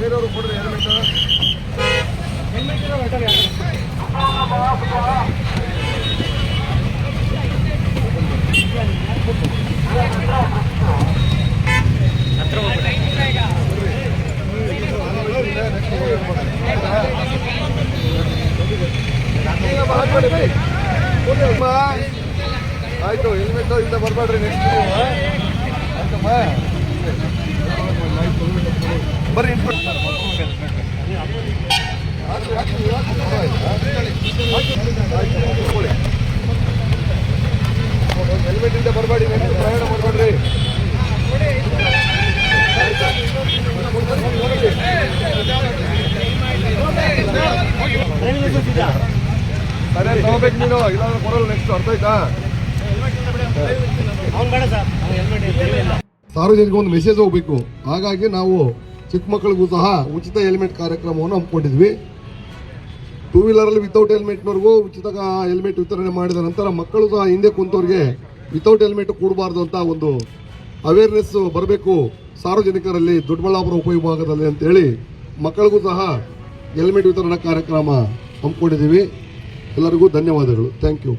ಬೇರೆಯವರು ಕೊಡ್ರಿ ಹೆಲ್ಮೆಟ್ ಆಯ್ತು ಹೆಲ್ಮೆಟ್ ಇಂದ ಬರಬೇಡ್ರಿ ನೆಕ್ಸ್ಟ್ ಆಯ್ತಮ್ಮ? ಬರ್ರಿ ಹೆಲ್ಮೆಟ್ ಇಂದ ಬರಬೇಡಿ ಪ್ರಯಾಣ ಮಾಡಬೇಡ್ರಿ ಸರಿ ತಗೋಬೇಕು ನೀನು ಇಲ್ಲಾಂದ್ರೆ ಕೊಡಲ್ಲ ನೆಕ್ಸ್ಟ್ ಅರ್ಥ ಆಯ್ತಾ ಸಾರ್ವಜನಿಕ ಒಂದು ಮೆಸೇಜ್ ಹೋಗ್ಬೇಕು. ಹಾಗಾಗಿ ನಾವು ಚಿಕ್ಕ ಮಕ್ಕಳಿಗೂ ಸಹ ಉಚಿತ ಹೆಲ್ಮೆಟ್ ಕಾರ್ಯಕ್ರಮವನ್ನು ಹಮ್ಮಿಕೊಂಡಿದ್ವಿ. ಟೂ ವೀಲರಲ್ಲಿ ವಿತೌಟ್ ಹೆಲ್ಮೆಟ್ನವ್ರಿಗೂ ಉಚಿತ ಹೆಲ್ಮೆಟ್ ವಿತರಣೆ ಮಾಡಿದ ನಂತರ ಮಕ್ಕಳು ಸಹ ಹಿಂದೆ ಕುಂತವ್ರಿಗೆ ವಿತೌಟ್ ಹೆಲ್ಮೆಟ್ ಕೊಡಬಾರ್ದು ಅಂತ ಒಂದು ಅವೇರ್ನೆಸ್ ಬರಬೇಕು. ಸಾರ್ವಜನಿಕರಲ್ಲಿ ದೊಡ್ಡಬಳ್ಳಾಪುರ ಉಪವಿಭಾಗದಲ್ಲಿ ಅಂತೇಳಿ ಮಕ್ಕಳಿಗೂ ಸಹ ಹೆಲ್ಮೆಟ್ ವಿತರಣಾ ಕಾರ್ಯಕ್ರಮ ಹಮ್ಮಿಕೊಂಡಿದ್ದೀವಿ. ಎಲ್ಲರಿಗೂ ಧನ್ಯವಾದಗಳು. Thank you